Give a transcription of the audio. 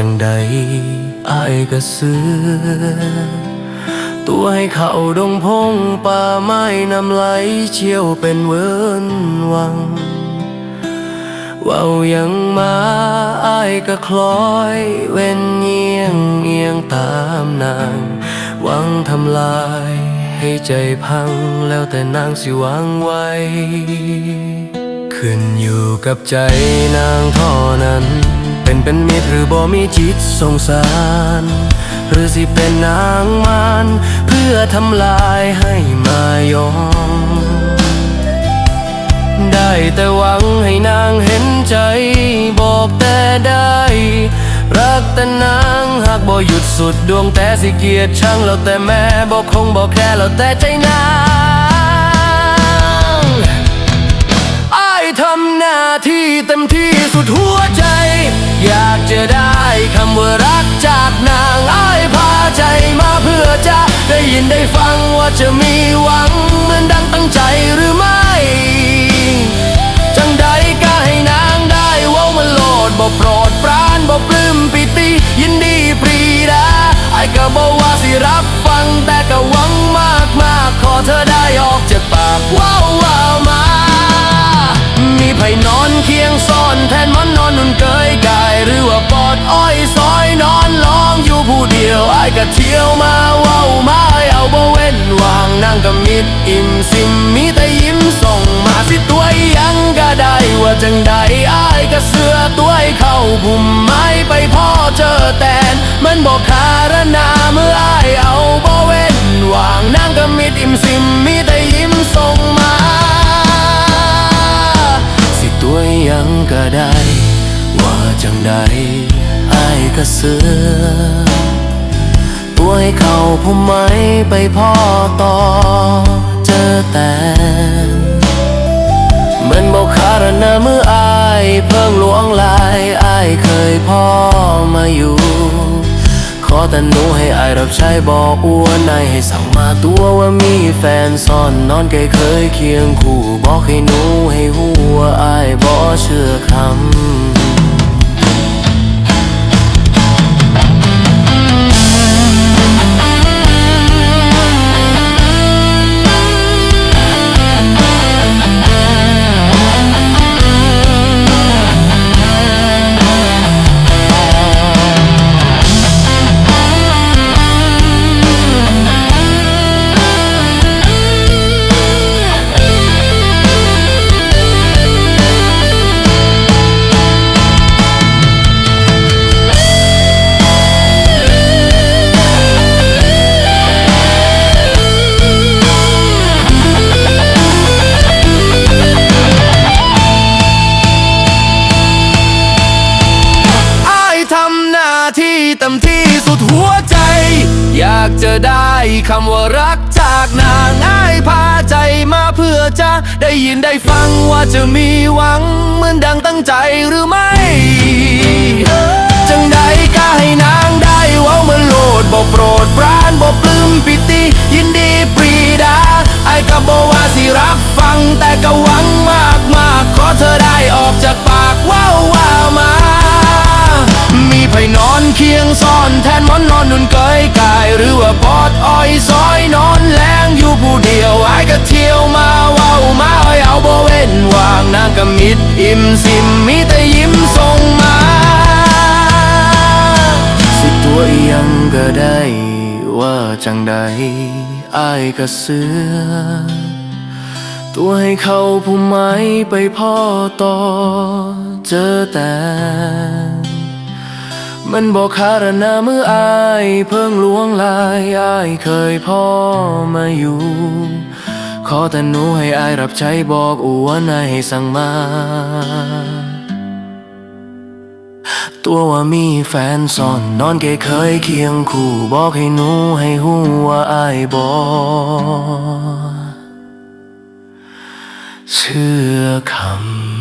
จังใดอายก็เสือ ตัวให้เข้าดงพงป่าไม้น้ำไหลเชี่ยวเป็นเวินวังเว้ายังมาอายก็คล้อยเว้นเยียงเอียงตามนางหวังทำลายให้ใจพังแล้วแต่นางสิหวังไว้ ขึ้นอยู่กับใจนางท่านั้น นเป็นมิตรหรือบ่มีจิตสงสาร หรือสิเป็นนางมารเพื่อทำลายให้มายอม ได้แต่หวังให้นางเห็นใจ บอกแต่ได้ รักแต่นางหากบ่หยุดสุดดวงแต่สิเกียดช่างแล้วแต่แม่บอกคงบอกแค่แล้วแต่ใจนาง ได้ยินได้ฟังว่าจะมีหวังเหมือนดังตั้งใจหรือไม่จังใดก็ให้นางได้ว่ามันโลดบ่โปรดปรานบ่ปลื้มปิติยินดีปรีดาไอ้ก็บอกว่าสิรับฟังแต่ก็หวังมากมากขอเธอได้ ก็เที่ยวมาว้าวมาเอาบ่เว้นวางนั่งก็มิดอิ่มซิมมีแต่ยิ้มส่งมาสิตัวยังก็ได้ว่าจังใดไอ้ายก็เสือตัวเข้าพุ่มไม้ไปพ่อเจอแตนมันบอกคารนาเมื่อไอ้ายเอาบ่เว้นวางนั่งก็มิดอิ่มซิมมีแต่ยิ้มส่งมา สิตัวยังก็ได้ ว่าจังใดไอ้ายก็เสือ ตัวให้เขาพุ่มไม้ไปพ่อต่อเจอแต่เหมือนบอกคารณาเมื่ออายเพิ่งหลวงลายอายเคยพ่อมาอยู่ ขอแต่หนูให้อายรับใช้บอกอ้วนนายให้สั่งมาตัวว่ามีแฟนซ่อนนอนไกเคยเคียงคู่บอกให้หนูให้หัวอายบอเชื่อค จะได้คำว่ารักจากนางอายพาใจมาเพื่อจะได้ยินได้ฟังว่าจะมีหวังเหมือนดังตั้งใจหรือไม่ ยังก็ได้ว่าจังใดอายก็เสือ ตัวให้เขาผู้ไม้ไปพ่อต่อเจอแต่มันบอกคารณาเมื่ออายเพิ่งล้วงลายอายเคยพ่อมาอยู่ ขอแต่หนูให้อายรับใช้บอกอวนายให้สั่งมา ตัวว่ามีแฟนซ่อนนอนเกเคยเคียงคู่บอกให้หนูให้หูว่าอายบอเชื่อคำ